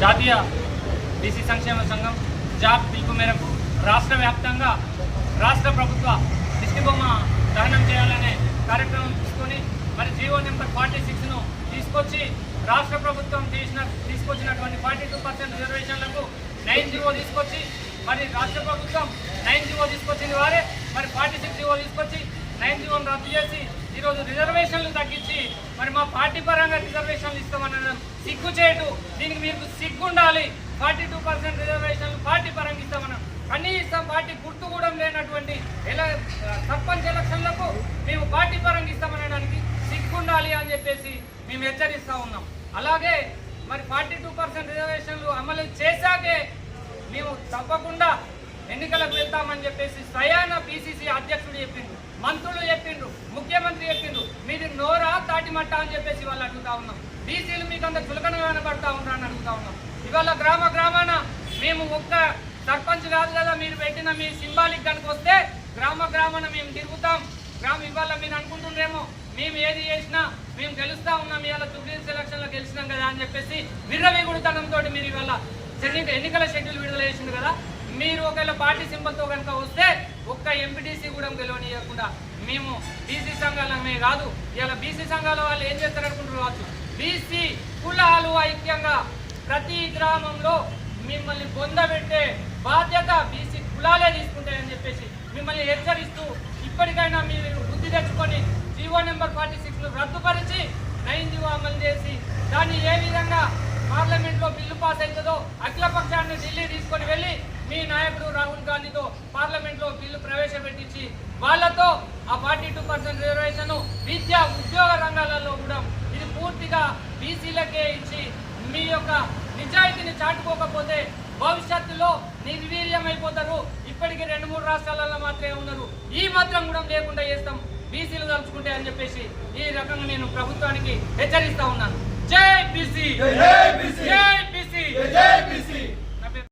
जातीय बीसी संक्षेम संघम जाप पीक मेरे को రాష్ట్ర వ్యాప్తంగా రాష్ట్ర ప్రభుత్వ దిష్టి బొమ్మ దహనం చేయాలనే కార్యక్రమం తీసుకొని మరి జీవో నెంబర్ ఫార్టీ సిక్స్ను తీసుకొచ్చి రాష్ట్ర ప్రభుత్వం తీసిన తీసుకొచ్చినటువంటి ఫార్టీ టూ పర్సెంట్ రిజర్వేషన్లకు నైన్ జీవో తీసుకొచ్చి మరి రాష్ట్ర ప్రభుత్వం నైన్ జీవో తీసుకొచ్చింది వారే మరి ఫార్టీ సిక్స్ జీవో తీసుకొచ్చి నైన్ జీవోను రద్దు చేసి ఈరోజు రిజర్వేషన్లు తగ్గించి మరి మా పార్టీ పరంగా రిజర్వేషన్లు ఇస్తామనడం సిగ్గు చేయటు దీనికి మీకు సిగ్గు ఉండాలి ఫార్టీ టూ పర్సెంట్ రిజర్వేషన్లు పార్టీ పరంగా ఇస్తామన్నాం కనీసం పార్టీ గుర్తు కూడా లేనటువంటి ఎలా సర్పంచ్ ఎలక్షన్లకు మేము పార్టీ పరంగా ఇస్తామనడానికి సిగ్గుండాలి అని చెప్పేసి మేము హెచ్చరిస్తూ ఉన్నాం. అలాగే మరి ఫార్టీ టూ పర్సెంట్ రిజర్వేషన్లు అమలు చేశాకే మేము తప్పకుండా ఎన్నికలకు వెళ్తామని చెప్పేసి స్వయాన పిసిసి అధ్యక్షుడు చెప్పిండు మంత్రులు చెప్పిండ్రు ముఖ్యమంత్రి చెప్పిండ్రు మీది నోరా తాటిమట్ట అని చెప్పేసి వాళ్ళు అడుగుతా ఉన్నాం. బీసీలు మీకు అంత చులకనగా కనబడతా ఉన్నారని అడుగుతా ఉన్నాం. ఇవాళ గ్రామ గ్రామాన మేము ఒక్క సర్పంచ్ కాదు కదా మీరు పెట్టిన మీ సింబాలిక్ కనుక వస్తే గ్రామ గ్రామాన మేము తిరుగుతాం. గ్రామ ఇవాళ మీరు అనుకుంటుండ్రేమో మేము ఏది చేసినా మేము గెలుస్తా ఉన్నాం ఇవాళ జూబ్లీ సెలక్షన్లో గెలిచినాం కదా అని చెప్పేసి విర్రవీగుడుతనంతో మీరు ఇవాళ ఎన్నిక- ఎన్నికల షెడ్యూల్ విడుదల చేసింది కదా మీరు ఒకవేళ పార్టీ సింబల్తో కనుక వస్తే ఒక్క ఎంపీటీసీ కూడా గెలవనియకుండా మేము బీసీ సంఘాలమే కాదు ఇలా బీసీ సంఘాల వాళ్ళు ఏం చేస్తారు అనుకుంటారు కావచ్చు? బీసీ కులాలు ఐక్యంగా ప్రతి గ్రామంలో మిమ్మల్ని పొందబెట్టే బాధ్యత బీసీ కులాలే తీసుకుంటాయని చెప్పేసి మిమ్మల్ని హెచ్చరిస్తూ ఇప్పటికైనా మీరు బుద్ధి తెచ్చుకొని జీవో నెంబర్ ఫార్టీ సిక్స్ను రద్దుపరిచి నైన్ జీవో అమలు చేసి దాన్ని ఏ విధంగా పార్లమెంట్లో బిల్లు పాస్ అవుతుందో అఖిల పక్షాన్ని ఢిల్లీ తీసుకొని వెళ్ళి మీ నాయకుడు రాహుల్ గాంధీతో పార్లమెంట్లో బిల్లు ప్రవేశపెట్టించి వాళ్ళతో ఆ ఫార్టీ టూ పర్సెంట్ రిజర్వేషన్ విద్య ఉద్యోగ రంగాలలో కూడా ఇది పూర్తిగా బీసీలకే ఇచ్చి మీ యొక్క నిజాయితీని చాటుకోకపోతే భవిష్యత్తులో నిర్వీర్యమైపోతారు. ఇప్పటికీ రెండు మూడు రాష్ట్రాలలో మాత్రమే ఉన్నారు. ఈ మాత్రం కూడా లేకుండా చేస్తాం. బీసీలు తలుచుకుంటే అని చెప్పేసి ఈ రకంగా నేను ప్రభుత్వానికి హెచ్చరిస్తా ఉన్నాను. జై బీసీ! జై